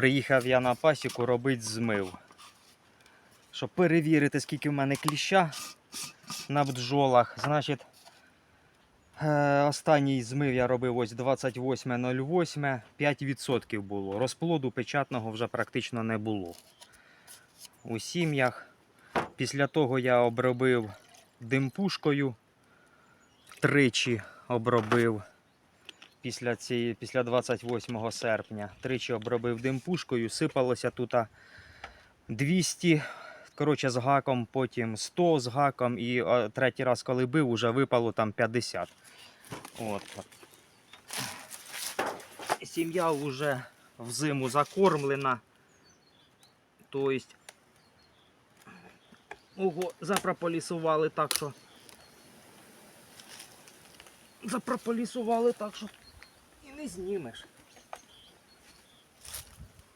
Приїхав я на пасіку робити змив. Щоб перевірити, скільки в мене кліща на бджолах. Значить, е, останній змив я робив ось 28.08, 5% було. Розплоду печатного вже практично не було. У сім'ях. Після того я обробив димпушкою. Тричі обробив після, цієї, після 28 серпня. Тричі обробив димпушкою, сипалося тут 200, коротше, з гаком, потім 100 з гаком, і третій раз, коли бив, вже випало там 50. От. Сім'я вже взиму закормлена. Тобто, ого, запрополісували так, що. Запрополісували так, що не знімеш.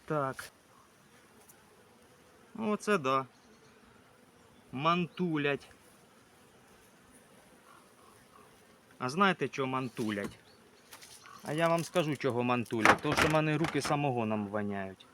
Так. Оце да. Мантулять. А знаєте, чого мантулять? А я вам скажу, чого мантулять. Тому що в мене руки самогоном воняють.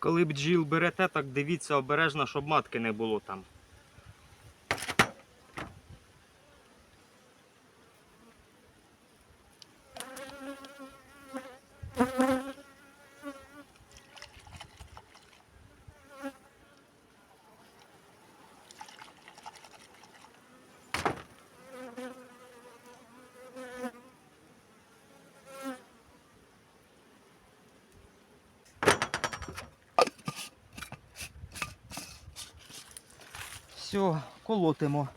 Коли бджіл берете, так дивіться обережно, щоб матки не було там. Все, колотимо.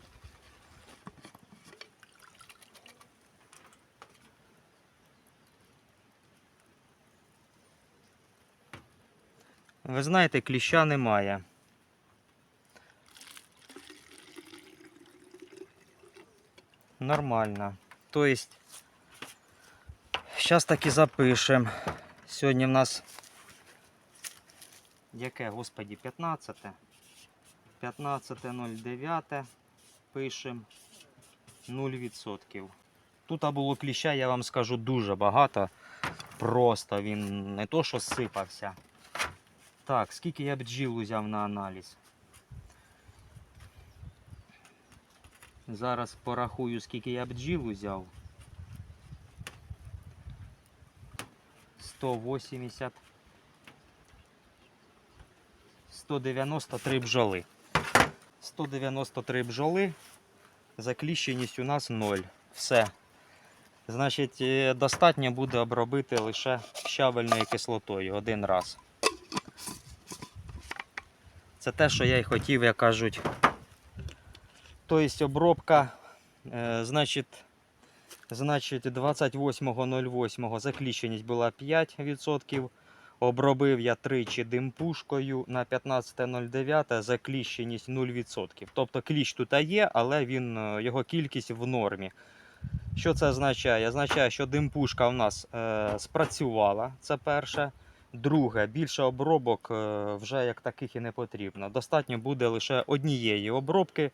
Ви знаєте, кліща немає. Нормально. Тобто, зараз таки запишемо. Сьогодні в нас яке, господі, 15? 15.09 пишемо 0%. Тут було кліща, я вам скажу, дуже багато. Просто він не то, що сипався. Так, скільки я бджіл взяв на аналіз. Зараз порахую, скільки я бджіл взяв. 180. 193 бджоли. 193 бджоли. Закліщеність у нас 0. Все. Значить, е, достатньо буде обробити лише щавельною кислотою один раз. Це те, що я й хотів, як кажуть. Тобто обробка, е, значить, значить 28.08 закліщеність була 5%. Обробив я тричі димпушкою на 15.09 закліщеність 0%. Тобто кліщ тут є, але він, е, його кількість в нормі. Що це означає? Означає, що димпушка в нас е, спрацювала, це перше. Друге, більше обробок е, вже як таких і не потрібно. Достатньо буде лише однієї обробки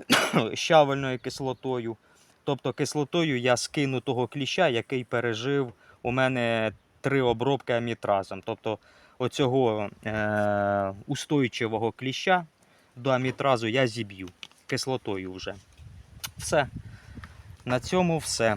щавельною кислотою. Тобто кислотою я скину того кліща, який пережив у мене три обробки амітразом. Тобто оцього е, устойчивого кліща до амітразу я зіб'ю кислотою вже. Все. На цьому все.